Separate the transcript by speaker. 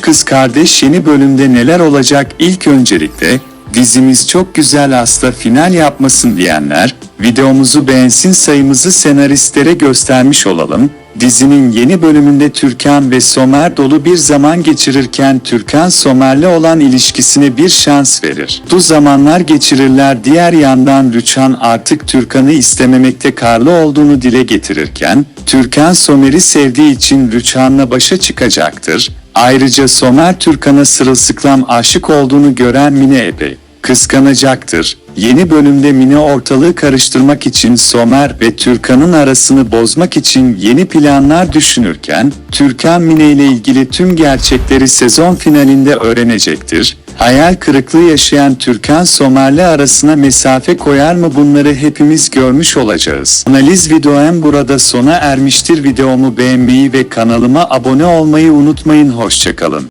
Speaker 1: Kız Kardeş yeni bölümde neler olacak ilk öncelikle dizimiz çok güzel hasta final yapmasın diyenler videomuzu beğensin sayımızı senaristlere göstermiş olalım. Dizinin yeni bölümünde Türkan ve Somer dolu bir zaman geçirirken Türkan Somer'le olan ilişkisine bir şans verir. Bu zamanlar geçirirler diğer yandan Rüçhan artık Türkan'ı istememekte karlı olduğunu dile getirirken Türkan Somer'i sevdiği için Rüçhan'la başa çıkacaktır. Ayrıca Somer Türkan'a sırılsıklam aşık olduğunu gören Mine epey kıskanacaktır. Yeni bölümde Mine ortalığı karıştırmak için Somer ve Türkan'ın arasını bozmak için yeni planlar düşünürken, Türkan Mine ile ilgili tüm gerçekleri sezon finalinde öğrenecektir. Hayal kırıklığı yaşayan Türkan Somer'le arasına mesafe koyar mı bunları hepimiz görmüş olacağız. Analiz videom burada sona ermiştir. Videomu beğenmeyi ve kanalıma abone olmayı unutmayın. Hoşçakalın.